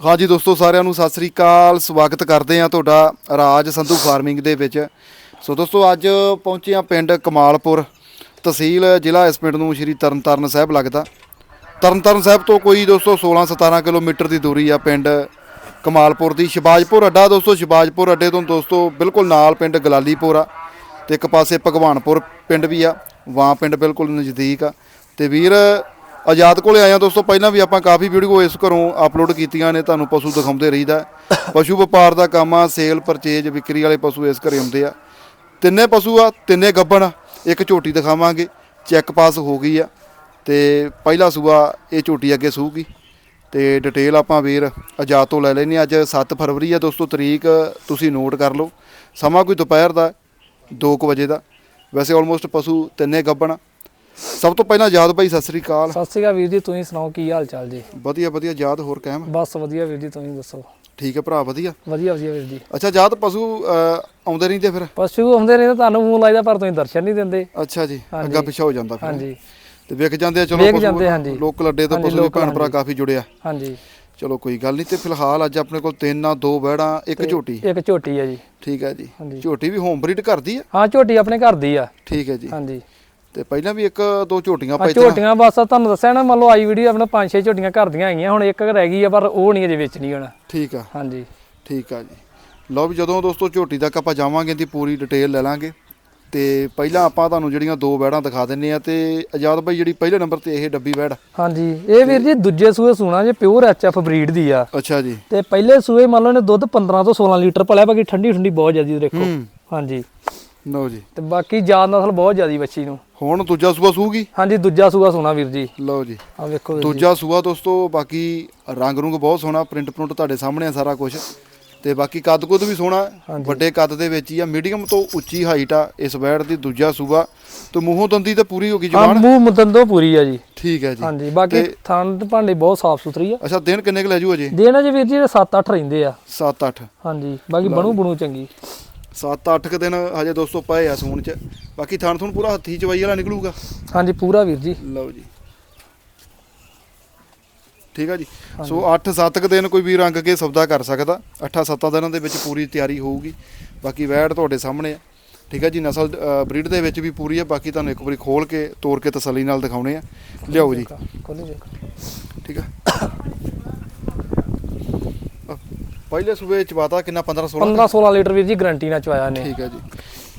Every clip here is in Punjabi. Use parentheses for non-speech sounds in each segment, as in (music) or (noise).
ਹਾਂਜੀ ਦੋਸਤੋ, ਸਾਰਿਆਂ ਨੂੰ ਸਤਿ ਸ੍ਰੀ ਅਕਾਲ। ਸਵਾਗਤ ਕਰਦੇ ਆ ਤੁਹਾਡਾ ਰਾਜ ਸੰਧੂ ਫਾਰਮਿੰਗ ਦੇ ਵਿੱਚ। ਸੋ ਦੋਸਤੋ, ਅੱਜ ਪਹੁੰਚੇ ਆ ਪਿੰਡ ਕਮਾਲਪੁਰ ਤਹਿਸੀਲ, ਜ਼ਿਲ੍ਹਾ ਇਸ ਪਿੰਡ ਨੂੰ ਸ਼੍ਰੀ ਤਰਨਤਾਰਨ ਸਾਹਿਬ ਲੱਗਦਾ। ਤਰਨਤਾਰਨ ਸਾਹਿਬ ਤੋਂ ਕੋਈ ਦੋਸਤੋ 16 17 ਕਿਲੋਮੀਟਰ ਦੀ ਦੂਰੀ ਆ ਪਿੰਡ ਕਮਾਲਪੁਰ ਦੀ। ਸ਼ਿਬਾਜਪੁਰ ਅੱਡਾ ਦੋਸਤੋ ਸ਼ਿਬਾਜਪੁਰ ਅੱਡੇ ਤੋਂ ਦੋਸਤੋ ਬਿਲਕੁਲ ਨਾਲ ਪਿੰਡ ਗਲਾਲੀਪੁਰ ਆ ਤੇ ਇੱਕ ਪਾਸੇ ਭਗਵਾਨਪੁਰ ਪਿੰਡ ਵੀ ਆ। ਵਾਂ ਪਿੰਡ ਬਿਲਕੁਲ ਨਜ਼ਦੀਕ ਆ। ਤੇ ਵੀਰ ਆਜ਼ਾਦ ਕੋਲੇ ਆਇਆ ਦੋਸਤੋ, ਪਹਿਲਾਂ ਵੀ ਆਪਾਂ ਕਾਫੀ ਵੀਡੀਓ ਇਸ ਘਰੋਂ ਅਪਲੋਡ ਕੀਤੀਆਂ ਨੇ, ਤੁਹਾਨੂੰ ਪਸ਼ੂ ਦਿਖਾਉਂਦੇ ਰਹੀਦਾ ਪਸ਼ੂ ਵਪਾਰ ਦਾ ਕੰਮ ਆ, ਸੇਲ ਪਰਚੇਜ ਵਿਕਰੀ ਵਾਲੇ ਪਸ਼ੂ ਇਸ ਘਰੇ ਆਉਂਦੇ ਆ। ਤਿੰਨੇ ਪਸ਼ੂ ਆ, ਤਿੰਨੇ ਗੱਬਣ ਆ। ਇੱਕ ਝੋਟੀ ਦਿਖਾਵਾਂਗੇ ਚੈੱਕ ਪਾਸ ਹੋ ਗਈ ਆ। ਤੇ ਪਹਿਲਾ ਸੂਆ, ਇਹ ਝੋਟੀ ਅੱਗੇ ਸੂਗੀ। ਤੇ ਡਿਟੇਲ ਆਪਾਂ ਵੀਰ ਆਜ਼ਾਦ ਤੋਂ ਲੈ ਲੈਣੀ ਅੱਜ 7 ਫਰਵਰੀ ਆ ਦੋਸਤੋ, ਤਰੀਕ ਤੁਸੀਂ ਨੋਟ ਕਰ ਲਓ। ਸਮਾਂ ਕੋਈ ਦੁਪਹਿਰ ਦਾ 2 ਵਜੇ ਦਾ। ਵੈਸੇ ਆਲਮੋਸਟ ਪਸ਼ੂ ਤਿੰਨੇ ਗੱਬਣ ਆ। ਸਭ ਤੋਂ ਪਹਿਲਾਂ ਆਜ਼ਾਦ ਭਾਈ ਸਤਿ ਸ੍ਰੀ ਅਕਾਲ। ਸਤਿ ਸ਼੍ਰੀ ਅਕਾਲ ਵੀਰ ਜੀ ਤੁਸੀਂ ਸੁਣਾਓ ਕੀ ਹਾਲ ਚਾਲ ਜੀ? ਵਧੀਆ ਵਧੀਆ ਆਜ਼ਾਦ ਹੋਰ ਕਾਇਮ? ਬਸ ਵਧੀਆ ਵੀਰ ਜੀ ਤੁਸੀਂ ਦੱਸੋ? ਠੀਕ ਹੈ ਭਰਾ ਵਧੀਆ? ਵਧੀਆ ਵਧੀਆ ਵੀਰ ਜੀ। ਅੱਛਾ ਆਜ਼ਾਦ ਪਸ਼ੂ ਅਹ, ਆਉਂਦੇ ਰਹਿੰਦੇ ਫਿਰ? ਪਸ਼ੂ ਆਉਂਦੇ ਨੇ ਤਾਂ ਤੁਹਾਨੂੰ ਮੂੰਹ ਲਾਈਦਾ ਪਰ ਤੁਸੀਂ ਦਰਸ਼ਨ ਨਹੀਂ ਦਿੰਦੇ। ਅੱਛਾ ਜੀ ਹਾਂਜੀ। ਅੱਗਾ ਪਿੱਛਾ ਹੋ ਜਾਂਦਾ ਫਿਰ। ਹਾਂਜੀ। ਤੇ ਵਿਕ ਜਾਂਦੇ ਆ ਚਲੋ ਵਿਕ ਪਸ਼ੂ ਜਾਂਦੇ, ਹਾਂਜੀ। ਲੋਕਲ ਅੱਡੇ ਤੋਂ ਹਾਂਜੀ, ਪਸ਼ੂ ਲੋਕਲ, ਭੈਣ ਭਰਾ ਹਾਂਜੀ। ਕਾਫੀ ਜੁੜਿਆ ਹਾਂਜੀ। ਚਲੋ ਕੋਈ ਗੱਲ ਨਹੀਂ ਤੇ ਫਿਲਹਾਲ ਅੱਜ ਆਪਣੇ ਕੋਲ ਤਿੰਨ ਆ ਦੋ ਬੈੜਾਂ ਇੱਕ ਝੋਟੀ। ਇੱਕ ਝੋਟੀ ਹੈ ਜੀ। ਠੀਕ ਹੈ ਜੀ। ਹਾਂਜੀ। ਝੋਟੀ ਵੀ ਹੋਮ ਬਰੀਡ ਕਰਦੀ ਆ? ਹਾਂ ਝੋਟੀ ਆਪਣੇ ਘਰ ਦੀ ਆ। ਠੀਕ ਹੈ ਜੀ। ਹਾਂਜੀ। ਤੇ ਪਹਿਲਾਂ ਵੀ ਇੱਕ ਦੋ ਝੋਟੀਆਂ ਪਾਈ ਝੋਟੀਆਂ ਬਸ ਤੁਹਾਨੂੰ ਦੱਸਿਆ ਨਾ ਮੰਨ ਲਓ ਆਈ ਵੀਡੀਓ ਆਪਣੇ ਪੰਜ ਛੇ ਝੋਟੀਆਂ ਘਰ ਦੀਆਂ ਆਈਆਂ ਹੁਣ ਇੱਕ ਰਹਿ ਗਈ ਆ ਪਰ ਉਹ ਨਹੀਂ ਅਜੇ ਵੇਚਣੀ ਹੁਣ। ਠੀਕ ਆ। ਹਾਂਜੀ। ਠੀਕ ਆ ਜੀ। ਲਓ ਵੀ ਜਦੋਂ ਦੋਸਤੋ ਝੋਟੀ ਤੱਕ ਆਪਾਂ ਜਾਵਾਂਗੇ ਦੀ ਪੂਰੀ ਡਿਟੇਲ ਲੈ ਲਾਂਗੇ। ਤੇ ਪਹਿਲਾਂ ਆਪਾਂ ਤੁਹਾਨੂੰ ਜਿਹੜੀਆਂ ਦੋ ਬੈੜਾਂ ਦਿਖਾ ਦਿੰਨੇ ਆ ਤੇ ਆਜ਼ਾਦ ਬਾਈ ਜਿਹੜੀ ਪਹਿਲੇ ਨੰਬਰ ਤੇ ਇਹ ਡੱਬੀ ਬੈੜ। ਹਾਂਜੀ। ਇਹ ਵੀਰ ਜੀ ਦੂਜੇ ਸੂਏ ਸੂਣਾ ਜੇ ਪਿਓਰ ਐਚਐਫ ਬਰੀਡ ਦੀ ਆ। ਅੱਛਾ ਜੀ। ਤੇ ਪਹਿਲੇ ਸੂਏ ਮੰਨ ਲਓ ਨੇ ਦੁੱਧ 15 ਤੋਂ 16 ਲੀਟਰ ਭਲਿਆ ਬਾਕੀ ਠੰਡੀ ਠੰਡੀ ਬਹੁਤ ਜ਼ਿਆਦੀ ਦੇਖੋ। ਹਾਂਜੀ। ਲਓ ਜੀ। ਤੇ ਬਾਕੀ ਜਾਤ ਨਸਲ ਬਹੁਤ ਜ਼ਿਆਦੀ ਬੱਚੀ ਨੂੰ। ਹੁਣ ਦੂਜਾ ਸੂਆ ਸੂਗੀ? ਹਾਂਜੀ ਦੂਜਾ ਸੂਆ ਸੋਨਾ ਵੀਰ ਜੀ। ਲਓ ਜੀ। ਆ ਵੇਖੋ ਵੀਰ ਜੀ। ਦੂਜਾ ਸੂਆ ਦੋਸਤੋ ਬਾਕੀ ਰੰਗ ਰੁੰਗ ਬਹੁਤ ਸੋਹਣਾ ਪ੍ਰਿੰਟ ਪ੍ਰਿੰਟ ਤੁਹਾਡੇ ਸਾਹਮਣੇ ਆ ਸਾਰਾ ਕੁਝ ਤੇ ਬਾਕੀ ਕੱਦ ਕੁੱਦ ਵੀ ਸੋਹਣਾ ਹੈ। ਵੱਡੇ ਕੱਦ ਦੇ ਵਿੱਚ ਹੀ ਆ ਮੀਡੀਅਮ ਤੋਂ ਉੱਚੀ ਹਾਈਟ ਆ ਇਸ ਬੈੜ ਦੀ ਦੂਜਾ ਸੂਆ। ਤੇ ਮੂੰਹੋਂ ਦੰਦੀ ਤੇ ਪੂਰੀ ਹੋ ਗਈ ਜਵਾਨ? ਮੂੰਹ ਮੁਦੰਦੋ ਪੂਰੀ ਆ ਜੀ। ਠੀਕ ਹੈ ਜੀ। ਹਾਂਜੀ ਬਾਕੀ ਥਾਂ ਤੇ ਭਾਂਡੇ ਬਹੁਤ ਸਾਫ਼ ਸੁਥਰੀ ਆ। ਅੱਛਾ ਦਿਨ ਕਿੰਨੇ ਕੁ ਲੈ ਜੂ ਅਜੇ? ਦੇਣਾ ਜੀ ਵੀਰ ਜੀ 7-8 ਰਹਿੰਦੇ ਆ। 7-8 ਹਾਂਜੀ ਬਾਕੀ ਬਣੂ ਬਣੂ ਚੰਗੀ। 7-8 ਕ ਦਿਨ ਹਜੇ ਦੋਸਤੋ ਪਏ ਆ ਸੂਣ ਚ। ਬਾਕੀ ਥਣ ਥਣ ਪੂਰਾ ਹੱਥੀ ਚਵਾਈ ਵਾਲਾ ਨਿਕਲੂਗਾ। ਹਾਂਜੀ ਪੂਰਾ ਵੀਰ ਜੀ। ਲਓ ਜੀ। ਠੀਕ ਆ ਜੀ। ਸੋ 8-7 ਕ ਦਿਨ ਕੋਈ ਵੀ ਰੰਗ ਕੇ ਸੌਦਾ ਕਰ ਸਕਦਾ। 8-7 ਦਿਨਾਂ ਦੇ ਵਿੱਚ ਪੂਰੀ ਤਿਆਰੀ ਹੋਊਗੀ। ਬਾਕੀ ਵੈੜ ਤੁਹਾਡੇ ਸਾਹਮਣੇ ਆ। ਠੀਕ ਆ ਜੀ ਨਸਲ ਬਰੀਡ ਦੇ ਵਿੱਚ ਵੀ ਪੂਰੀ ਆ। ਬਾਕੀ ਤੁਹਾਨੂੰ ਇੱਕ ਵਾਰੀ ਖੋਲ ਕੇ ਤੋੜ ਕੇ ਤਸੱਲੀ ਨਾਲ ਦਿਖਾਉਣੇ ਆ। ਲਿਆਓ ਜੀ। ਠੀਕ ਆ। ਪਹਿਲੇ ਸੂਬੇ ਚ ਬਾਤਾ ਕਿੰਨਾ? 15 16 15-16 ਲੀਟਰ ਵੀਰ ਜੀ ਗਰੰਟੀ ਨਾਲ ਚਵਾਇਆ ਨੇ ਠੀਕ ਆ ਜੀ।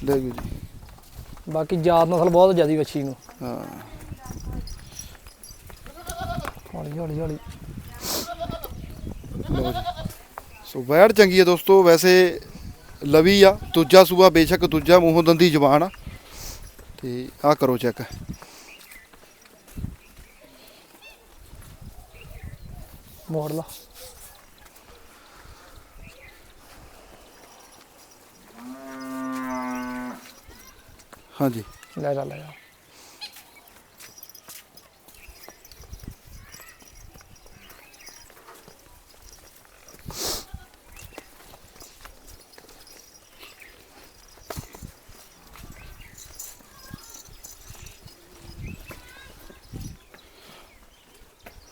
ਲੈ ਜੀ। ਬਾਕੀ ਜਾਤ ਨਸਲ ਬਹੁਤ ਜ਼ਿਆਦੀ ਬੱਚੀ ਨੂੰ। ਹਾਂ। ਹੌਲੀ ਹੌਲੀ ਹੌਲੀ। ਲਓ ਜੀ। ਸੋ ਵੈੜ ਚੰਗੀ ਹੈ ਦੋਸਤੋ ਵੈਸੇ ਲਵੀ ਆ ਦੂਜਾ ਸੂਆ ਬੇਸ਼ੱਕ ਦੂਜਾ ਮੂੰਹੋਂ ਦੰਦੀ ਜ਼ਬਾਨ ਆ। ਤੇ ਆਹ ਕਰੋ ਚੈੱਕ ਮੋੜ ਲਾ ਹਾਂਜੀ। ਲੈ ਜਾ ਲੈ ਜਾ।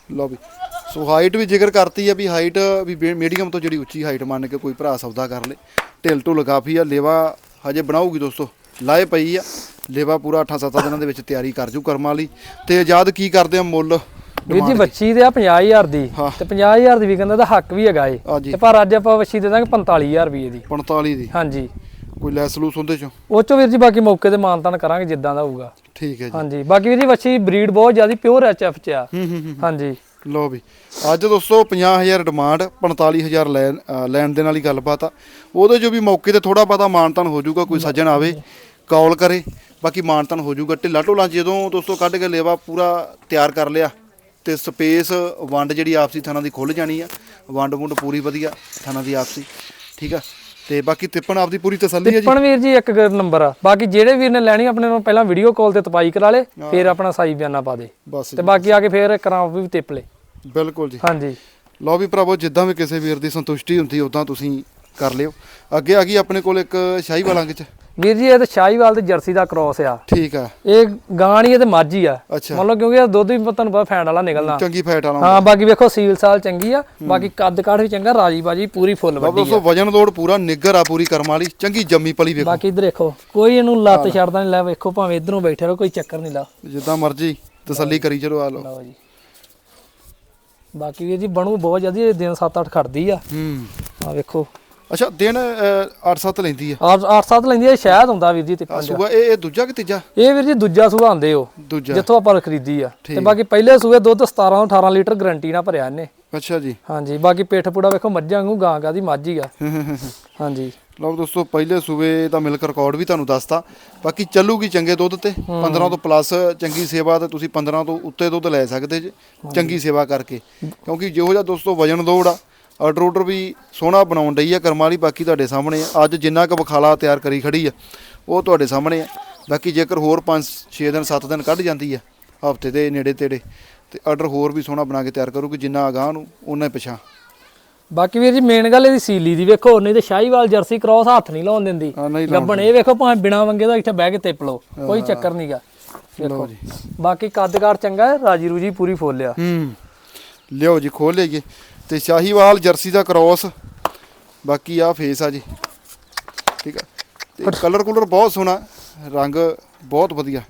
ਲਓ ਵੀ ਸੋ ਹਾਈਟ ਵੀ ਜ਼ਿਕਰ ਕਰਤੀ ਆ ਵੀ ਹਾਈਟ ਵੀ ਮੀਡੀਅਮ ਤੋਂ ਜਿਹੜੀ ਉੱਚੀ ਹਾਈਟ ਮੰਨ ਕੇ ਕੋਈ ਭਰਾ ਸੌਦਾ ਕਰ ਲੇ। ਢਿੱਲ ਢੁੱਲ ਕਾਫੀ ਆ ਲੇਵਾ ਹਜੇ ਬਣਾਉਗੀ ਦੋਸਤੋ। ਲਾਏ ਪਈ ਆ। ਲੇਵਾ ਪੂਰਾ 8-7 ਦਿਨਾਂ ਦੇ ਵਿੱਚ ਤਿਆਰੀ ਕਰ ਜੂ ਕਰਮਾਂ ਲਈ। ਤੇ ਆਜ਼ਾਦ ਕੀ ਕਰਦੇ ਆ ਮੁੱਲ? ਵੀਰ ਜੀ ਬੱਚੀ ਤੇ ਆ 50000 ਦੀ। ਤੇ 50000 ਦੀ ਵੀ ਕਹਿੰਦਾ ਤਾਂ ਹੱਕ ਵੀ ਹੈਗਾ ਏ। ਤੇ ਪਰ ਅੱਜ ਆਪਾਂ ਬੱਚੀ ਦੇ ਦਾਂਗੇ 45000 ਰੁਪਏ ਦੀ। 45 ਦੀ? ਹਾਂਜੀ। ਕੋਈ ਲੈਸ ਲੂਸ ਹੁੰਦੇ ਚੋਂ? ਉਹ ਚੋਂ ਵੀਰ ਜੀ ਬਾਕੀ ਮੌਕੇ ਤੇ ਮਾਨਤਾਨ ਕਰਾਂਗੇ ਜਿੱਦਾਂ ਦਾ ਹੋਊਗਾ। ਠੀਕ ਹੈ ਜੀ। ਹਾਂਜੀ। ਬਾਕੀ ਵੀਰ ਜੀ ਬੱਚੀ ਬਰੀਡ ਬਹੁਤ ਜ਼ਿਆਦੀ ਪਿਓਰ ਐਚਐਫ ਚ ਆ। ਹਾਂਜੀ। ਲੋ ਵੀ। ਅੱਜ ਦੋਸਤੋ 50000 ਡਿਮਾਂਡ 45000 ਲੈਣ ਦੇ ਨਾਲ ਹੀ ਗੱਲਬਾਤ ਆ। ਉਹਦੇ ਜੋ ਵੀ ਮੌਕੇ ਤੇ ਥੋੜਾ ਬਹੁਤਾ ਮਾਨਤਨ ਹੋ ਜਾਊਗਾ ਕੋਈ ਸੱਜਣ ਆਵੇ। ਕਾਲ ਕਰੇ ਬਾਕੀ ਮਾਨਤਨ ਹੋ ਜਾਊਗਾ। ਢਿੱਲਾ ਢੋਲਾ ਜਦੋਂ ਦੋਸਤੋ ਕੱਢ ਕੇ ਲੇਵਾ ਪੂਰਾ ਤਿਆਰ ਕਰ ਲਿਆ ਤੇ ਸਪੇਸ ਵੰਡ ਜਿਹੜੀ ਆਪਸੀ ਥਾਣਾ ਦੀ ਖੁੱਲ ਜਾਣੀ ਆ ਵੰਡ ਵੁੰਡ ਪੂਰੀ ਵਧੀਆ ਥਾਣਾ ਦੀ ਆਪਸੀ ਠੀਕ ਆ? ਤੇ ਬਾਕੀ ਤਿੱਪਣ ਆਪਦੀ ਪੂਰੀ ਤਸੱਲੀ ਹੈ ਜੀ। ਟਿੱਪਣ ਵੀਰ ਜੀ ਇੱਕ ਨੰਬਰ ਆ। ਬਾਕੀ ਜਿਹੜੇ ਵੀਰ ਨੇ ਲੈਣੀ ਆਪਣੇ ਨੂੰ ਪਹਿਲਾਂ ਵੀਡੀਓ ਕਾਲ ਤੇ ਤਪਾਈ ਕਰਾ ਲੇ ਫਿਰ ਆਪਣਾ ਸਾਈ ਬਿਆਨਾ ਪਾ ਦੇ। ਤੇ ਬਾਕੀ ਆ ਕੇ ਫਿਰ ਕਰਾਂ ਵੀ ਤਿੱਪ ਲੇ। ਬਿਲਕੁਲ ਜੀ। ਹਾਂਜੀ। ਲਓ ਵੀ ਭਰਾਵੋ ਜਿੱਦਾਂ ਵੀ ਕਿਸੇ ਵੀਰ ਦੀ ਸੰਤੁਸ਼ਟੀ ਹੁੰਦੀ ਉਦਾਂ ਤੁਸੀਂ ਕਰ ਲਿਓ। ਅੱਗੇ ਆ ਗਈ ਆਪਣੇ ਕੋਲ ਇੱਕ ਸ਼ਾਹੀ ਵਾਲਾਂ ਚ। ਵੀਰ ਜੀ ਇਹ ਤੇ ਸ਼ਾਹੀਵਾਲ ਤੇ ਜਰਸੀ ਦਾ ਕ੍ਰੋਸ ਆ। ਠੀਕ ਆ। ਇਹ ਗਾਣੀ ਇਹ ਤੇ ਮਾਝੀ ਆ। ਮਤਲਬ ਕਿਉਂਕਿ ਇਹ ਦੁੱਧ ਵੀ ਤੁਹਾਨੂੰ ਪਤਾ ਫੈਂਡ ਵਾਲਾ ਨਿਕਲਣਾ ਚੰਗੀ ਫੈਟ ਵਾਲਾ ਹਾਂ ਬਾਕੀ ਵੇਖੋ ਸੀਲ ਸਾਲ ਚੰਗੀ ਆ। ਬਾਕੀ ਕੱਦ ਕਾਠ ਵੀ ਚੰਗਾ ਰਾਜੀ ਬਾਜੀ ਪੂਰੀ ਫੁੱਲ ਵੱਡੀ ਦੋਸਤੋ ਵਜਨ ਲੋਡ ਪੂਰਾ ਨਿੱਗਰ ਆ ਪੂਰੀ ਕਰਮ ਵਾਲੀ ਚੰਗੀ ਜੰਮੀ ਪਲੀ ਵੇਖੋ। ਬਾਕੀ ਇਧਰ ਦੇਖੋ ਕੋਈ ਇਹਨੂੰ ਲੱਤ ਛੱਡਦਾ ਨਹੀਂ ਲੈ ਵੇਖੋ ਭਾਵੇਂ ਇਧਰੋਂ ਬੈਠੇ ਰਹੋ ਕੋਈ ਚੱਕਰ ਨਹੀਂ ਲਾ। ਜਿੱਦਾਂ ਮਰਜ਼ੀ ਤਸੱਲੀ ਕਰੀ ਚਲੋ ਆ ਲਓ। ਲਓ ਜੀ। ਬਾਕੀ ਵੀਰ ਜੀ ਬਣੂ ਬਹੁਤ ਜਲਦੀ ਦਿਨ 7-8 ਖੜਦੀ ਆ। ਹੂੰ। ਆ ਵੇਖੋ। ਅੱਛਾ ਦਿਨ 8-7 ਲੈਂਦੀ ਆ। 8-7 ਲੈਂਦੀ ਆ ਸ਼ਾਇਦ ਹੁੰਦਾ ਵੀਰ ਜੀ ਤੇ ਸੂਆ ਇਹ ਇਹ ਦੂਜਾ ਕਿ ਤੀਜਾ? ਇਹ ਵੀਰ ਜੀ ਦੂਜਾ ਸੂਆ ਆਂਦੇ ਹੋ ਜਿੱਥੋਂ ਆਪਾਂ ਖਰੀਦੀ ਆ। ਤੇ ਬਾਕੀ ਪਹਿਲੇ ਸੂਏ ਦੁੱਧ 17 ਤੋਂ 18 ਲੀਟਰ ਗਰੰਟੀ ਨਾਲ ਭਰਿਆ ਇਹਨੇ। ਅੱਛਾ ਜੀ। ਹਾਂਜੀ ਬਾਕੀ ਪਿੱਠ ਪੂੜਾ ਵੇਖੋ ਮੱਝਾਂ ਵਾਂਗੂ ਗਾਂ ਗਾ ਦੀ ਮੱਝ ਹੀ ਆ। ਹਾਂਜੀ। ਲਓ ਦੋਸਤੋ ਪਹਿਲੇ ਸੂਬੇ ਦਾ ਮਿਲਕ ਰਿਕਾਰਡ ਵੀ ਤੁਹਾਨੂੰ ਦੱਸਤਾ। ਬਾਕੀ ਚੱਲੂਗੀ ਚੰਗੇ ਦੁੱਧ ਤੇ। 15 ਤੋਂ ਪਲੱਸ ਚੰਗੀ ਸੇਵਾ ਤੇ ਤੁਸੀਂ 15 ਤੋਂ ਉੱਤੇ ਦੁੱਧ ਲੈ ਸਕਦੇ ਜੇ ਚੰਗੀ ਸੇਵਾ ਕਰਕੇ। ਕਿਉਂਕਿ ਜਿਹੋ ਜਿਹਾ ਦੋਸਤੋ ਵਜਨ ਲੋੜ ਆ ਆਰਡਰ ਆਰਡਰ ਵੀ ਸੋਹਣਾ ਬਣਾਉਣ ਡਈ ਆ ਕਰਮ ਵਾਲੀ ਬਾਕੀ ਤੁਹਾਡੇ ਸਾਹਮਣੇ ਆ। ਅੱਜ ਜਿੰਨਾ ਕੁ ਬਖਾਲਾ ਤਿਆਰ ਕਰੀ ਖੜੀ ਆ ਉਹ ਤੁਹਾਡੇ ਸਾਹਮਣੇ ਆ। ਬਾਕੀ ਜੇਕਰ ਹੋਰ 5 6 ਦਿਨ 7 ਦਿਨ ਕੱਢ ਜਾਂਦੀ ਆ ਹਫ਼ਤੇ ਦੇ ਨੇੜੇ ਤੇੜੇ ਤੇ ਆਰਡਰ ਹੋਰ ਵੀ ਸੋਹਣਾ ਬਣਾ ਕੇ ਤਿਆਰ ਕਰੂਗੀ ਜਿੰਨਾ ਅਗਾਹ ਨੂੰ ਉਹਨਾਂ ਪਿਛਾਂ ਬਾਕੀ ਵੀਰ ਜੀ ਮੇਨ ਗੱਲ ਇਹਦੀ ਸੀਲੀ ਦੀ ਵੇਖੋ ਨਹੀਂ ਤੇ ਸ਼ਾਹੀਵਾਲ ਜਰਸੀ ਕ੍ਰਾਸ ਹੱਥ ਨਹੀਂ ਲਾਉਣ ਦਿੰਦੀ। ਗੱਬਣ ਇਹ ਵੇਖੋ ਭਾਵੇਂ ਬਿਨਾ ਵੰਗੇ ਦਾ ਇੱਥੇ ਬਹਿ ਕੇ ਤਿਪ ਲਓ ਕੋਈ ਚੱਕਰ ਨਹੀਂਗਾ ਜੀ। ਬਾਕੀ ਕੱਦਕਾਰ ਚੰਗਾ ਹੈ ਰਾਜੀ ਰੂਜੀ ਪੂਰੀ ਫੁੱਲ ਆ। ਹੂੰ। ਲਿਓ ਜੀ ਖੋਲ ਲਈਏ। ਤੇ ਸ਼ਾਹੀਵਾਲ ਜਰਸੀ ਦਾ ਕ੍ਰੋਸ ਬਾਕੀ ਆ ਫੇਸ ਆ ਜੀ। ਠੀਕ ਆ। ਤੇ ਕਲਰ ਕੁਲਰ ਬਹੁਤ ਸੋਹਣਾ। ਰੰਗ ਬਹੁਤ ਵਧੀਆ।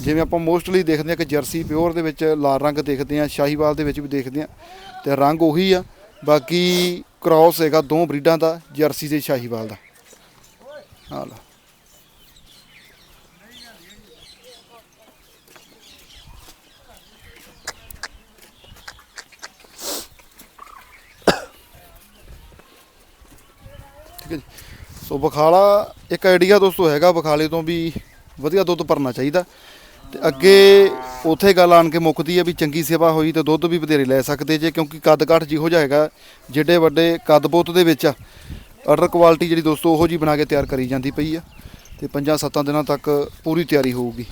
ਜਿਵੇਂ ਆਪਾਂ ਮੋਸਟਲੀ ਦੇਖਦੇ ਆ ਕਿ ਜਰਸੀ ਪਿਓਰ ਦੇ ਵਿੱਚ ਲਾਲ ਰੰਗ ਦੇਖਦੇ ਆ ਸ਼ਾਹੀਵਾਲ ਦੇ ਵਿੱਚ ਵੀ ਦੇਖਦੇ ਆ ਤੇ ਰੰਗ ਉਹੀ ਆ। ਬਾਕੀ ਕ੍ਰੋਸ ਹੈਗਾ ਦੋ ਬਰੀਡਾਂ ਦਾ ਜਰਸੀ ਤੇ ਸ਼ਾਹੀਵਾਲ ਦਾ। ਆ ਠੀਕ ਹੈ ਜੀ। ਸੋ ਬਖਾਲਾ ਇੱਕ ਆਈਡੀਆ ਦੋਸਤੋ ਹੈਗਾ ਬਖਾਲੇ ਤੋਂ ਵੀ ਵਧੀਆ ਦੁੱਧ ਭਰਨਾ ਚਾਹੀਦਾ। ਤੇ ਅੱਗੇ ਉਥੇ ਗੱਲ ਆਣ ਕੇ ਮੁੱਕਦੀ ਹੈ ਵੀ ਚੰਗੀ ਸੇਵਾ ਹੋਈ ਤਾਂ ਦੁੱਧ ਵੀ ਵਧੇਰੇ ਲੈ ਸਕਦੇ ਜੇ, ਕਿਉਂਕਿ ਕੱਦ ਕਾਠ ਜਿਹੋ ਜਿਹਾ ਹੈਗਾ, ਜਿੱਡੇ ਵੱਡੇ ਕੱਦ ਬੋਤ ਦੇ ਵਿੱਚ ਆਰਡਰ ਕੁਆਲਿਟੀ ਜਿਹੜੀ ਦੋਸਤੋ ਉਹੋ ਜੀ ਬਣਾ ਕੇ ਤਿਆਰ ਕਰੀ ਜਾਂਦੀ ਪਈ ਆ। ਤੇ 5-7 ਦਿਨਾਂ ਤੱਕ ਪੂਰੀ ਤਿਆਰੀ ਹੋਊਗੀ।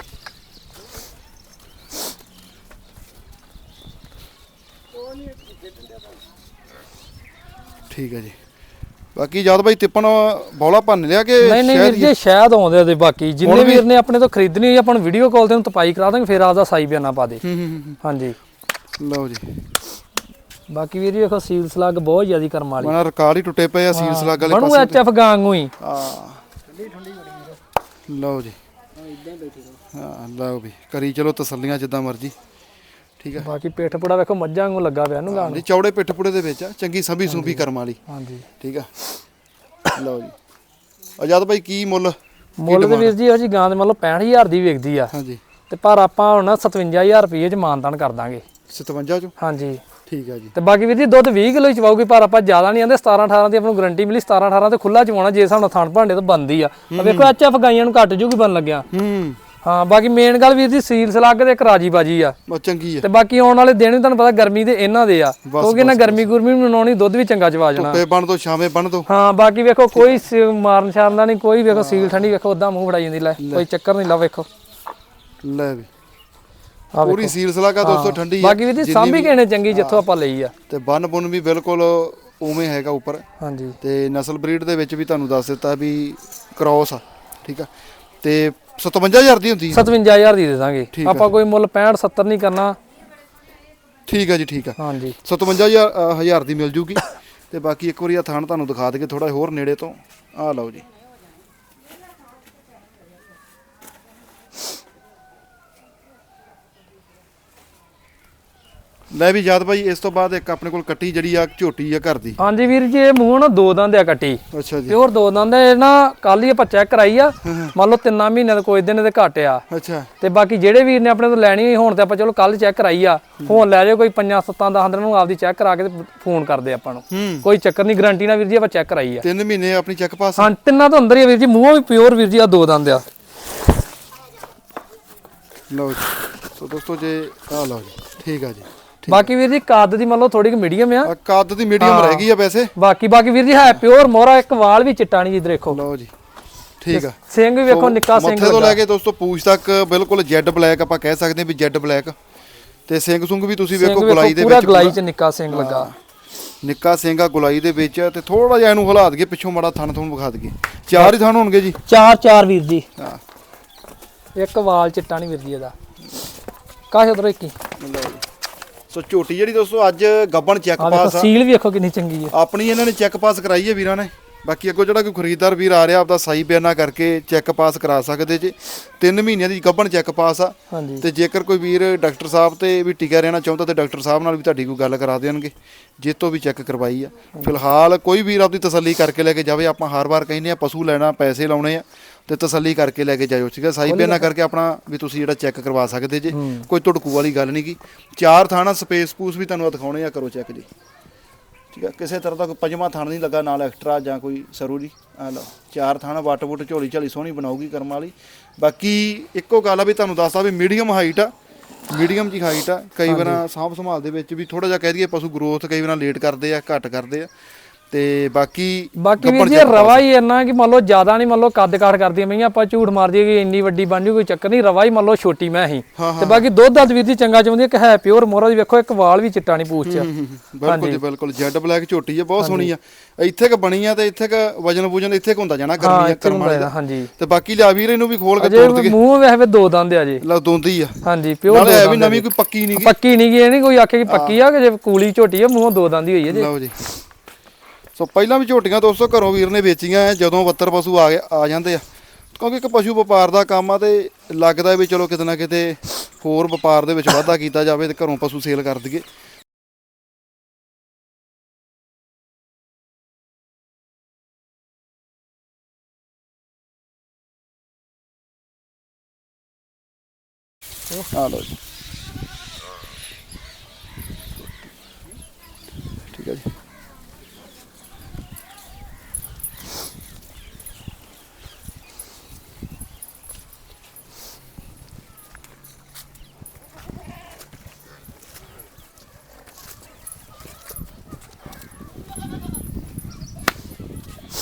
ਠੀਕ ਹੈ ਜੀ। ਬਾਕੀ ਜਦ ਬਾਈ ਤਿੱਪਣ ਬੌਲਾ ਭੰਨ ਲਿਆ ਕਿ ਨਹੀਂ ਨਹੀਂ ਵੀਰ ਜੀ ਸ਼ਾਇਦ ਆਉਂਦੇ ਉਹਦੇ ਬਾਕੀ ਜਿੰਨੇ ਵੀਰ ਨੇ ਆਪਣੇ ਤੋਂ ਖਰੀਦਣੀ ਹੋਈ ਆਪਾਂ ਵੀਡੀਓ ਕਾਲ ਤੇ ਉਹਨੂੰ ਤਪਾਈ ਕਰਾ ਦਾਂਗੇ ਫਿਰ ਆਪਦਾ ਸਾਈ ਬਿਆਨਾ ਪਾ ਦੇ। ਹੂੰ ਹੂੰ ਹੂੰ ਹਾਂਜੀ। ਹੂੰ। ਲਓ ਜੀ। ਬਾਕੀ ਵੀਰ ਵੇਖੋ ਸੀਲ ਸਲੱਗ ਬਹੁਤ ਜ਼ਿਆਦੀ ਕਰਮ ਵਾਲੀ। ਮਨਾ ਰਿਕਾਰਡ ਹੀ ਟੁੱਟੇ ਪਏ ਆ ਸੀਲਸ ਲੱਗ ਵਾਲੇ ਬਣੂ ਐਚ ਐਫ ਗਾਂਗੂ ਹੀ। ਆ ਲਓ ਜੀ। ਹਾਂ ਲਓ ਵੀ ਕਰੀ ਚਲੋ ਤਸੱਲੀਆਂ ਜਿੱਦਾਂ ਮਰਜ਼ੀ। ਠੀਕ ਆ ਬਾਕੀ ਪਿੱਠ ਪੁੜਾ ਵੇਖੋ ਮੱਝਾਂ ਵਾਂਗੂ ਲੱਗਾ ਪਿਆ ਇਹਨੂੰ ਗਾਂ ਨਹੀਂ ਚੌੜੇ ਪਿੱਠ ਪੁੜੇ ਦੇ ਵਿੱਚ ਆ ਚੰਗੀ ਸੰਭੀ ਸੁੰਭੀ ਕਰਮ ਵਾਲੀ। ਹਾਂਜੀ। ਠੀਕ ਆ। ਲਓ ਜੀ। ਆਜ਼ਾਦ ਭਾਈ ਕੀ ਮੁੱਲ? ਮੁੱਲ ਤੇ ਵੀਰ ਜੀ ਉਹ ਜੀ ਗਾਂ ਦੇ ਮਤਲਬ 65000 ਦੀ ਵਿਕਦੀ ਆ। ਹਾਂਜੀ। ਤੇ ਪਰ ਆਪਾਂ ਹੁਣ 57000 ਰੁਪਏ ਚ ਮਾਨਦਾਨ ਕਰ ਦਾਂਗੇ। 57 ਚੋਂ? ਹਾਂਜੀ। ਠੀਕ ਆ ਜੀ। ਤੇ ਬਾਕੀ ਵੀਰ ਜੀ ਦੁੱਧ 20 ਕਿਲੋ ਹੀ ਚਵਾਉਗੀ ਪਰ ਆਪਾਂ ਜ਼ਿਆਦਾ ਨਹੀਂ ਆਂਦੇ 17 18 ਦੀ ਆਪਾਂ ਨੂੰ ਗਾਰੰਟੀ ਮਿਲੀ 17 18 ਤੇ ਖੁੱਲਾ ਚਵਾਉਣਾ ਜੇ ਹਿਸਾਬ ਨਾਲ ਥਣ ਭਾਂਡੇ ਤੋਂ ਬੰਦੀ ਆ। ਵੇਖੋ ਐਚ ਐਫ ਗਾਈਆਂ ਨੂੰ ਘੱਟ ਜੂਗੀ ਬਣ ਲੱਗਿਆ। ਹੂੰ। ਹਾਂ ਬਾਕੀ ਮੇਨ ਗੱਲ ਵੀਰ ਜੀ ਸੀਲ ਸਲੱਗ ਤੇ ਇੱਕ ਰਾਜੀ ਬਾਜੀ ਆ। ਬਸ ਚੰਗੀ ਆ। ਤੇ ਬਾਕੀ ਆਉਣ ਵਾਲੇ ਦਿਨ ਵੀ ਤੁਹਾਨੂੰ ਪਤਾ ਗਰਮੀ ਦੇ ਇਹਨਾਂ ਦੇ ਆ। ਕਿਉਂਕਿ ਇਹਨਾਂ ਗਰਮੀ ਗੁਰਮੀ ਵੀ ਮਨਾਉਣੀ ਦੁੱਧ ਵੀ ਚੰਗਾ ਚਵਾ ਜਾਣਾ ਧੁੱਪੇ ਬਣ ਤੋਂ ਛਾਵੇਂ ਬਣ ਤੋਂ ਹਾਂ ਬਾਕੀ ਵੇਖੋ ਕੋਈ ਮਾਰਨ ਛਾਰਨ ਦਾ ਨਹੀਂ ਕੋਈ ਵੇਖੋ ਸੀਲ ਠੰਡੀ ਵੇਖੋ ਉਦਾਂ ਮੂੰਹ ਫੜਾਈ ਜਾਂਦੀ ਲੈ ਕੋਈ ਚੱਕਰ ਨਹੀਂ ਲਾ ਵੇਖੋ। ਲੈ ਵੀ। ਪੂਰੀ ਸੀਲਸ ਲਗਾ ਦੋਸਤੋ ਠੰਡੀ ਆ। ਬਾਕੀ ਵੀਰ ਜੀ ਸਾਂਭੀ ਕਿਹਨੇ ਚੰਗੀ ਜਿੱਥੋਂ ਆਪਾਂ ਲਈ ਆ। ਤੇ ਬਨ ਬੁਨ ਵੀ ਬਿਲਕੁਲ ਉਵੇਂ ਹੈਗਾ ਉੱਪਰ। ਹਾਂਜੀ। ਤੇ ਨਸਲ ਬਰੀਡ ਦੇ ਵਿੱਚ ਵੀ ਤੁਹਾਨੂੰ ਦੱਸ ਦਿੱਤਾ ਵੀ ਕ੍ਰੋਸ ਆ ਠੀਕ ਆ। ਤੇ 57000 ਦੀ ਹੁੰਦੀ ਆ 57000 ਦੀ ਦੇ ਦਾਂਗੇ। ਆਪਾਂ ਕੋਈ ਮੁੱਲ 65 70 ਨਹੀਂ ਕਰਨਾ। ਠੀਕ ਆ ਜੀ ਠੀਕ ਆ ਹਾਂਜੀ। 57000 ਅ, ਹਜ਼ਾਰ ਦੀ ਮਿਲ ਜੂਗੀ। ਤੇ ਬਾਕੀ ਇੱਕ ਵਾਰੀ ਆ ਥਾਣ ਤੁਹਾਨੂੰ ਦਿਖਾ ਦਈਏ ਥੋੜਾ ਹੋਰ ਨੇੜੇ ਤੋਂ। ਆ ਲਓ ਜੀ। ਲੈ ਵੀ ਯਾਦ ਭਾਈ ਇਸ ਤੋਂ ਬਾਅਦ ਇੱਕ ਆਪਣੇ ਕੋਲ ਕੱਟੀ ਜਿਹੜੀ ਆ ਝੋਟੀ ਆ ਘਰ ਦੀ। ਹਾਂਜੀ ਵੀਰ ਜੀ ਇਹ ਮੂੰਹ ਨਾ ਦੋ ਦੰਦ ਆ ਕੱਟੀ। ਅੱਛਾ ਜੀ। ਪਿਓਰ ਦੋ ਦੰਦ ਇਹ ਨਾ ਕੱਲ ਹੀ ਆਪਾਂ ਚੈੱਕ ਕਰਾਈ ਆ। ਮੰਨ ਲਓ ਤਿੰਨਾਂ ਮਹੀਨਿਆਂ ਦਾ ਕੋਈ ਦਿਨ ਇਹਦੇ ਘੱਟ ਆ। ਅੱਛਾ। ਤੇ ਬਾਕੀ ਜਿਹੜੇ ਵੀਰ ਨੇ ਆਪਣੇ ਤੋਂ ਲੈਣੀ ਹੁਣ ਤੇ ਆਪਾਂ ਚਲੋ ਕੱਲ ਚੈੱਕ ਕਰਾਈ ਆ। ਫੋਨ ਲੈ ਜਾਓ ਕੋਈ 5 7 10 ਦਿਨ ਨੂੰ ਆਪਦੀ ਚੈੱਕ ਕਰਾ ਕੇ ਫੋਨ ਕਰਦੇ ਆਪਾਂ ਨੂੰ। ਕੋਈ ਚੱਕਰ ਨਹੀਂ ਗਾਰੰਟੀ ਨਾਲ ਵੀਰ ਜੀ ਆਪਾਂ ਚੈੱਕ ਕਰਾਈ ਆ। ਤਿੰਨ ਮਹੀਨੇ ਆਪਣੀ ਚੈੱਕ ਪਾਸ ਹਾਂ ਤਿੰਨਾਂ ਤੋਂ ਅੰਦਰ ਹੀ ਵੀਰ ਜੀ ਮੂੰਹੋਂ ਵੀ ਪਿਓਰ ਵੀਰ ਜੀ ਆ ਦੋ ਦੰਦ ਆ। ਲਓ ਜੀ। ਸੋ ਦੋਸਤੋ ਜੇ ਆ ਲਓ ਜੀ ਠੀਕ ਆ ਜੀ। ਬਾਕੀ ਵੀਰ ਜੀ ਕੱਦ ਦੀ ਮੰਨ ਲਓ ਥੋੜੀ ਕਿ ਮੀਡੀਅਮ ਆ। ਆ ਕੱਦ ਦੀ ਮੀਡੀਅਮ ਰਹਿ ਗਈ ਆ ਵੈਸੇ। ਬਾਕੀ ਬਾਕੀ ਵੀਰ ਜੀ ਹੈ ਪਿਓਰ ਮੋਹਰਾ ਇੱਕ ਵਾਲ ਵੀ ਚਿੱਟਾ ਨਹੀਂ ਜੀ ਦੇਖੋ ਲਓ ਜੀ। ਠੀਕ ਆ। ਸਿੰਘ ਵੀ ਵੇਖੋ ਨਿੱਕਾ ਸਿੰਘ ਮੱਥੇ ਤੋਂ ਲੈ ਕੇ ਦੋਸਤੋ ਪੂਛ ਤੱਕ ਬਿਲਕੁਲ ਜੈਡ ਬਲੈਕ ਆਪਾਂ ਕਹਿ ਸਕਦੇ ਵੀ ਜੈਡ ਬਲੈਕ। ਤੇ ਸਿੰਘ ਸੁੰਗ ਵੀ ਤੁਸੀਂ ਵੇਖੋ ਗੁਲਾਈ ਦੇ ਪੂਰਾ ਵਿੱਚ ਗਲਾਈ ਚ ਨਿੱਕਾ ਸਿੰਘ ਲੱਗਾ। ਨਿੱਕਾ ਸਿੰਘਾ ਗੁਲਾਈ ਦੇ ਵਿੱਚ ਤੇ ਥੋੜਾ ਜਿਹਾ ਇਹਨੂੰ ਹਿਲਾ ਦਈਏ ਪਿੱਛੋਂ ਮਾੜਾ ਥਣ ਥਣ ਵਿਖਾ ਦਈਏ। ਚਾਰ ਹੀ ਥਣ ਹੋਣਗੇ ਜੀ। ਚਾਰ ਚਾਰ ਵੀਰ ਜੀ। ਹਾਂ। ਇੱਕ ਵਾਲ ਚਿੱਟਾ ਨਹੀਂ ਵੀਰ ਜੀ ਇਹਦਾ। ਕਾਸ਼ ਉਧਰ ਇੱਕ ਲਓ ਜੀ। ਸੋ ਝੋਟੀ ਜਿਹੜੀ ਦੋਸਤੋ ਅੱਜ ਗੱਬਣ ਚੈੱਕ ਪਾਸ ਆ। ਸੀਲ ਵੀ ਵੇਖੋ ਕਿੰਨੀ ਚੰਗੀ ਹੈ। ਆਪਣੀ ਇਹਨਾਂ ਨੇ ਚੈੱਕ ਪਾਸ ਕਰਾਈ ਹੈ ਵੀਰਾਂ ਨੇ। ਬਾਕੀ ਅੱਗੋਂ ਜਿਹੜਾ ਕੋਈ ਖਰੀਦਦਾਰ ਵੀਰ ਆ ਰਿਹਾ ਆਪਦਾ ਸਹੀ ਬਿਆਨਾ ਕਰਕੇ ਚੈੱਕ ਪਾਸ ਕਰਾ ਸਕਦੇ ਜੀ। 3 ਮਹੀਨਿਆਂ ਦੀ ਗੱਬਣ ਚੈੱਕ ਪਾਸ ਆ। ਹਾਂਜੀ। ਤੇ ਜੇਕਰ ਕੋਈ ਵੀਰ ਡਾਕਟਰ ਸਾਹਿਬ ਤੇ ਵੀ ਟੀਕਾ ਰਹਿਣਾ ਚਾਹੁੰਦਾ ਤੇ ਡਾਕਟਰ ਸਾਹਿਬ ਨਾਲ ਵੀ ਤੁਹਾਡੀ ਕੋਈ ਗੱਲ ਕਰਾ ਦੇਣਗੇ। ਜੇ ਤੋਂ ਵੀ ਚੈੱਕ ਕਰਵਾਈ ਆ। ਫਿਲਹਾਲ ਕੋਈ ਵੀਰ ਆਪਦੀ ਤਸੱਲੀ ਕਰਕੇ ਲੈ ਕੇ ਜਾਵੇ ਆਪਾਂ ਹਰ ਵਾਰ ਕਹਿੰਦੇ ਆ ਪਸ਼ੂ ਲੈਣਾ ਪੈਸੇ ਲਾਉਣੇ ਆ। ਤੇ ਤਸੱਲੀ ਕਰਕੇ ਲੈ ਕੇ ਜਾਇਓ ਠੀਕ ਹੈ? ਸਹੀ ਬਿਆਨਾ ਕਰਕੇ ਆਪਣਾ ਵੀ ਤੁਸੀਂ ਜਿਹੜਾ ਚੈੱਕ ਕਰਵਾ ਸਕਦੇ ਜੇ। ਕੋਈ ਧੜਕੂ ਵਾਲੀ ਗੱਲ ਨਹੀਂ ਗੀ। ਚਾਰ ਥਾਣਾ ਸਪੇਸ ਪੂਸ ਵੀ ਤੁਹਾਨੂੰ ਦਿਖਾਉਣੇ ਆ ਕਰੋ ਚੈੱਕ ਜੀ। ਠੀਕ ਹੈ? ਕਿਸੇ ਤਰ੍ਹਾਂ ਦਾ ਕੋਈ ਪੰਜਵਾਂ ਥਾਣ ਨਹੀਂ ਲੱਗਾ ਨਾਲ ਐਕਸਟਰਾ ਜਾਂ ਕੋਈ ਸਰੂ ਜੀ ਆ ਲਓ ਚਾਰ ਥਾਣਾ ਵੱਟ ਵੁੱਟ ਝੋਲੀ ਝਾਲੀ ਸੋਹਣੀ ਬਣਾਉਗੀ ਕਰਮ ਵਾਲੀ। ਬਾਕੀ ਇੱਕੋ ਗੱਲ ਆ ਵੀ ਤੁਹਾਨੂੰ ਦੱਸਦਾ ਵੀ ਮੀਡੀਅਮ ਹਾਈਟ ਆ। ਮੀਡੀਅਮ ਜੀ ਹਾਈਟ ਆ। ਕਈ ਵਾਰਾਂ ਸਾਂਭ ਸੰਭਾਲ ਦੇ ਵਿੱਚ ਵੀ ਥੋੜਾ ਜਿਹਾ ਕਹਿ ਦਈਏ ਪਸ਼ੂ ਗਰੋਥ ਕਈ ਵਾਰਾਂ ਲੇਟ ਕਰਦੇ ਆ ਘੱਟ ਕਰਦੇ ਆ। ਤੇ ਬਾਕੀ ਬਾਕੀ ਗੱਭਣ ਜੀ ਰਵਾ ਹੀ ਇੰਨਾ ਕਿ ਮੰਨ ਲਓ ਜ਼ਿਆਦਾ ਨਹੀਂ ਮੰਨ ਲਓ ਕੱਦ ਕਾਠ ਕਰਦੀਆਂ ਮਈਆਂ ਆਪਾਂ ਝੂਠ ਮਾਰ ਦਈਏ ਕਿ ਇੰਨੀ ਵੱਡੀ ਬਣ ਜੂ ਕੋਈ ਚੱਕਰ ਨਹੀਂ ਰਵਾ ਹੀ ਮੰਨ ਲਓ ਛੋਟੀ ਮੈਂ ਹੀ। ਹਾਂ, ਤੇ ਬਾਕੀ ਦੁੱਧ ਦਾ ਵੀਰ ਜੀ ਚੰਗਾ ਚੁੰਦੀ ਇੱਕ ਹੈ ਪਿਓਰ ਮੋਰਾ ਦੀ ਵੇਖੋ ਇੱਕ ਵਾਲ ਵੀ ਚਿੱਟਾ ਨਹੀਂ ਪੂਛ ਚ। ਬਿਲਕੁਲ ਜੀ ਬਿਲਕੁਲ। ਜੈਡ ਬਲੈਕ ਝੋਟੀ ਆ ਬਹੁਤ ਸੋਹਣੀ ਆ। ਇੱਥੇ ਕ ਬਣੀ ਆ ਤੇ ਇੱਥੇ ਕ ਵਜਨ ਵੂਜਨ ਇੱਥੇ ਕ ਹੁੰਦਾ ਜਾਣਾ ਹਾਂ ਕਰਮੀ ਆ ਵਾਲੇ ਦਾ। ਹਾਂਜੀ। ਤੇ ਬਾਕੀ ਲਿਆ ਵੀਰ ਇਹਨੂੰ ਵੀ ਖੋਲ ਕੇ ਤੋੜ ਦਈਏ। ਮੂੰਹ ਵੇਖਵੇ ਦੋ ਦੰਦ ਆ ਜੇ ਲਾ ਦੋਂਦੀ ਆ। ਹਾਂਜੀ ਪਿਓਰ ਨਾਲੇ ਦੋ ਐ ਵੀ ਆ ਨਵੀਂ। ਕੋਈ ਪੱਕੀ ਨਹੀਂ ਪੱਕੀ ਨਹੀਂ ਗਈ ਇਹ ਨਹੀਂ ਕੋਈ ਆਖੇ ਕਿ ਪੱਕੀ ਆ ਕਿ ਜੇ ਕੂਲੀ ਝੋਟੀ ਆ ਮੂੰਹੋਂ ਦੋ ਦੰਦ ਹੀ ਹੋਈ ਹੈ ਜੇ ਲਓ ਜੀ। ਸੋ ਪਹਿਲਾਂ ਵੀ ਝੋਟੀਆਂ ਦੋਸਤੋ ਘਰੋਂ ਵੀਰ ਨੇ ਵੇਚੀਆਂ ਐ, ਜਦੋਂ 72 ਪਸ਼ੂ ਆ ਆ ਜਾਂਦੇ ਆ। ਕਿਉਂਕਿ ਇੱਕ ਪਸ਼ੂ ਵਪਾਰ ਦਾ ਕੰਮ ਆ ਤੇ ਲੱਗਦਾ ਵੀ ਚਲੋ ਕਿਤੇ ਨਾ ਕਿਤੇ ਹੋਰ ਵਪਾਰ ਦੇ ਵਿੱਚ ਵਾਧਾ ਕੀਤਾ ਜਾਵੇ ਤੇ ਘਰੋਂ ਪਸ਼ੂ ਸੇਲ ਕਰ ਦਈਏ। ਆ ਲਓ ਜੀ ਠੀਕ ਹੈ ਜੀ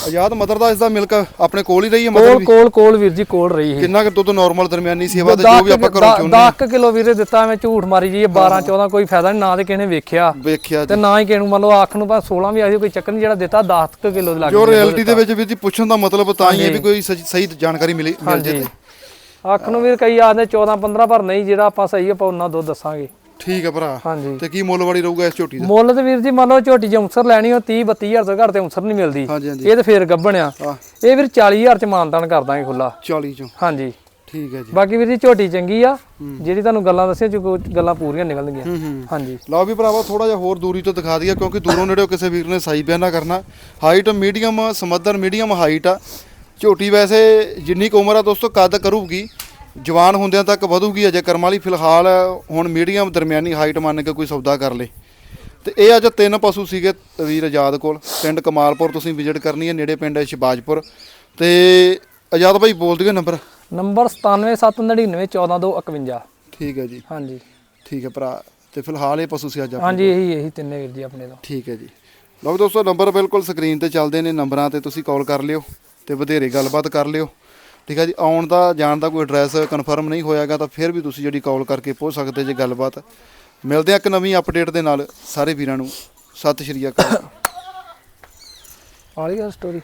ਆਜ਼ਾਦ ਮਦਰ ਦਾ ਇਸ ਦਾ ਮਿਲਕ ਆਪਣੇ ਕੋਲ ਹੀ ਰਹੀ ਹੈ ਮਦਰ ਕੋਲ ਵੀ? ਕੋਲ ਕੋਲ ਵੀਰ ਜੀ ਕੋਲ ਰਹੀ ਸੀ ਕਿੰਨਾ ਕੁ ਦੁੱਧ ਨਾਰਮਲ ਦਰਮਿਆਨੀ ਸੇਵਾ ਤੇ ਜੋ ਵੀ ਆਪਾਂ ਘਰੋਂ ਚਾਹੁੰਦੇ 10 ਕਿਲੋ ਵੀਰੇ ਦਿੱਤਾ ਮੈਂ ਝੂਠ ਮਾਰੀ ਜੀ 12 14 ਕੋਈ ਫਾਇਦਾ ਨਹੀਂ ਨਾ ਤੇ ਕਿਸੇ ਨੇ ਵੇਖਿਆ। ਵੇਖਿਆ ਤੇ ਨਾ ਹੀ ਕਿਸੇ ਨੂੰ ਮੰਨ ਲਓ ਅੱਖ ਨੂੰ ਬਾ 16 ਵੀ ਆਈ ਕੋਈ ਚੱਕਰ ਨਹੀਂ ਜਿਹੜਾ ਦਿੱਤਾ 10 ਕਿਲੋ ਲੱਗ ਜੋ ਰਿਐਲਿਟੀ ਦੇ ਵਿੱਚ ਵੀ ਜੀ ਪੁੱਛਣ ਦਾ ਮਤਲਬ ਤਾਂ ਹੀ ਹੈ ਵੀ ਕੋਈ ਸਹੀ ਜਾਣਕਾਰੀ ਮਿਲੇ ਮਿਲ ਜੇ ਤੇ। ਅੱਖ ਨੂੰ ਵੀਰ ਕਈ ਆਖਦੇ 14 15 ਪਰ ਨਹੀਂ ਜਿਹੜਾ ਆਪਾਂ ਸਹੀ ਆਪਾਂ ਉਹਨਾਂ ਦੁੱਧ ਦੱਸਾਂਗੇ। ਠੀਕ ਹੈ ਭਰਾ। ਹਾਂਜੀ। ਤੇ ਕੀ ਮੁੱਲ ਵਾਲੀ ਰਹੂਗਾ ਇਸ ਝੋਟੀ ਦਾ? ਮੁੱਲ ਤੇ ਵੀਰ ਜੀ ਮੰਨ ਲਓ ਝੋਟੀ ਜੇ ਅੰਸਰ ਲੈਣੀ ਉਹ 30 32000 ਤੋਂ ਘੱਟ ਤੇ ਅੰਸਰ ਨਹੀਂ ਮਿਲਦੀ। ਹਾਂਜੀ ਹਾਂਜੀ। ਇਹ ਤੇ ਫੇਰ ਗੱਭਣਿਆ ਹਾਂ ਇਹ ਵੀਰ 40000 ਚ ਮਾਨਦਾਨ ਕਰ ਦਾਂਗੇ ਖੁੱਲਾ 40 ਚੋਂ। ਹਾਂਜੀ। ਠੀਕ ਹੈ ਜੀ। ਬਾਕੀ ਵੀਰ ਜੀ ਝੋਟੀ ਚੰਗੀ ਆ ਜਿਹੜੀ ਤੁਹਾਨੂੰ ਗੱਲਾਂ ਦੱਸੀਆਂ ਚ ਕੁਝ ਗੱਲਾਂ ਪੂਰੀਆਂ ਨਿਕਲਣਗੀਆਂ। ਹੂੰ ਹੂੰ। ਹਾਂਜੀ। ਲਓ ਵੀ ਭਰਾਵਾ ਥੋੜਾ ਜਿਹਾ ਹੋਰ ਦੂਰੀ ਤੋਂ ਦਿਖਾ ਦਈਏ ਕਿਉਂਕਿ ਦੂਰੋਂ ਨੇੜਿਓਂ ਕਿਸੇ ਵੀਰ ਨੇ ਸਹੀ ਬਿਆਨਾ ਕਰਨਾ। ਹਾਈਟ ਮੀਡੀਅਮ ਸਮੱਦਰ ਮੀਡੀਅਮ ਹਾਈਟ ਆ। ਝੋਟੀ ਵੈਸੇ ਜਿੰਨੀ ਕੁ ਉਮਰ ਆ ਦੋਸਤੋ ਕੱਦ ਕਰੂਗੀ। ਜਵਾਨ ਹੁੰਦਿਆਂ ਤੱਕ ਵਧੂਗੀ ਅਜੇ ਕਰਮ ਵਾਲੀ ਫਿਲਹਾਲ ਹੁਣ ਮੀਡੀਅਮ ਦਰਮਿਆਨੀ ਹਾਈਟ ਮੰਨ ਕੇ ਕੋਈ ਸੌਦਾ ਕਰ ਲੇ। ਤੇ ਇਹ ਅੱਜ ਤਿੰਨ ਪਸ਼ੂ ਸੀਗੇ ਵੀਰ ਆਜ਼ਾਦ ਕੋਲ। ਪਿੰਡ ਕਮਾਲਪੁਰ ਤੁਸੀਂ ਵਿਜ਼ਿਟ ਕਰਨੀ ਹੈ ਨੇੜੇ ਪਿੰਡ ਹੈ ਸ਼ਿਬਾਜਪੁਰ ਤੇ ਆਜ਼ਾਦ ਭਾਈ ਬੋਲ ਦਿਓ ਨੰਬਰ। ਨੰਬਰ 9779914251 ਠੀਕ ਹੈ ਜੀ। ਹਾਂਜੀ। ਠੀਕ ਹੈ ਭਰਾ। ਤੇ ਫਿਲਹਾਲ ਇਹ ਪਸ਼ੂ ਸੀ ਅੱਜ ਆਪਣੇ ਹਾਂਜੀ ਇਹੀ ਇਹੀ ਤਿੰਨੇ ਵੀਰ ਜੀ ਆਪਣੇ ਤੋਂ। ਠੀਕ ਹੈ ਜੀ। ਲਓ ਦੋਸਤੋ ਨੰਬਰ ਬਿਲਕੁਲ ਸਕਰੀਨ ਤੇ ਚੱਲਦੇ ਨੇ। ਨੰਬਰਾਂ ਤੇ ਤੁਸੀਂ ਕਾਲ ਕਰ ਲਿਓ ਤੇ ਵਧੇਰੇ ਗੱਲਬਾਤ ਕਰ ਲਿਓ। ਠੀਕ ਹੈ ਜੀ, ਆਉਣ ਦਾ, ਜਾਣ ਦਾ ਕੋਈ ਐਡਰੈਸ ਕਨਫਰਮ ਨਹੀਂ ਹੋਇਆਗਾ ਤਾਂ ਫਿਰ ਵੀ ਤੁਸੀਂ ਜਿਹੜੀ ਕਾਲ ਕਰਕੇ ਪੁੱਛ ਸਕਦੇ ਜੇ ਗੱਲਬਾਤ। ਮਿਲਦੇ ਆ ਇੱਕ ਨਵੀਂ ਅਪਡੇਟ ਦੇ ਨਾਲ, ਸਾਰੇ ਵੀਰਾਂ ਨੂੰ। ਸਤਿ ਸ਼੍ਰੀ ਅਕਾਲ। (coughs) ਆਲੀ ਸਟੋਰੀ